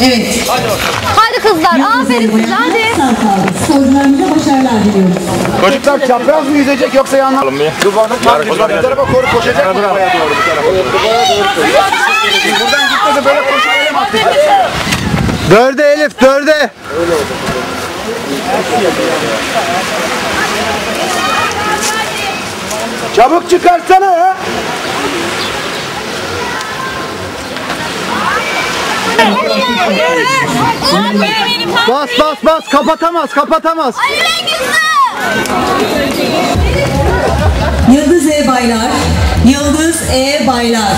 Evet. Hadi kızlar. Aferin size hadi. Sporcularımıza başarılar diliyoruz. Çocuklar çapraz mı yüzecek yoksa yanlar mı? Duvarlık var. O zaman bir tarafa koru koşacak mı? Buraya doğru bir tarafa. Buradan gitmedi böyle koşup öyle mi atlayacak? Dörde Elif dörde. Çabuk çıkarsana ya. Bas bas bas kapatamaz kapatamaz. Yıldız E Baylar. Yıldız E Baylar.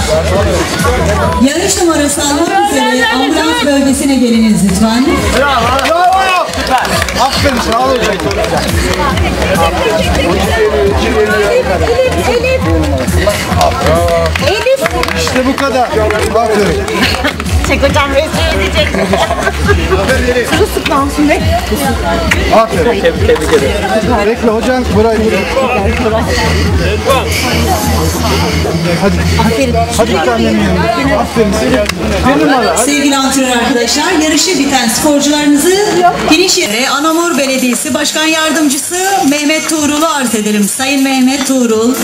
Yarış numarası almak üzere ambulans bölgesine geliniz lütfen. Bravo. Aferin sana al hocam. İşte bu kadar. Aferin. Çek hocam resmi edecek. Aferin. Bekle hocam burayı burayı. Hadi. Aferin. Hadi annemin yanına. Aferin. Bir numara. Sevgili antrenör arkadaşlar, yarışı biten sporcularınızı finish yere Anamur Belediyesi Başkan Yardımcısı Mehmet Tuğrul'u arz edelim. Sayın Mehmet Tuğrul.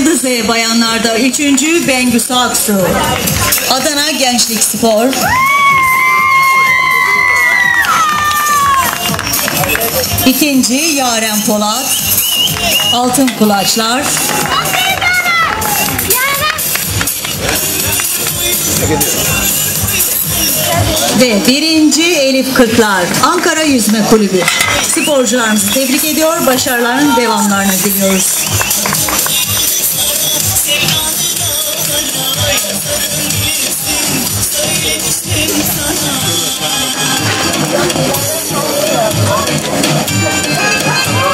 Yıldız ve bayanlarda 3. Bengüsü Aksu. Adana Gençlik Spor. İkinci Yaren Polat. Altın Kulaçlar. Ve birinci Elif Kırklar. Ankara Yüzme Kulübü. Sporcularımızı tebrik ediyor. Başarıların devamlarını diliyoruz.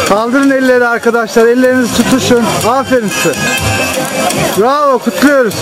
Kaldırın elleri arkadaşlar. Ellerinizi tutuşun. Aferin size. Bravo kutluyoruz.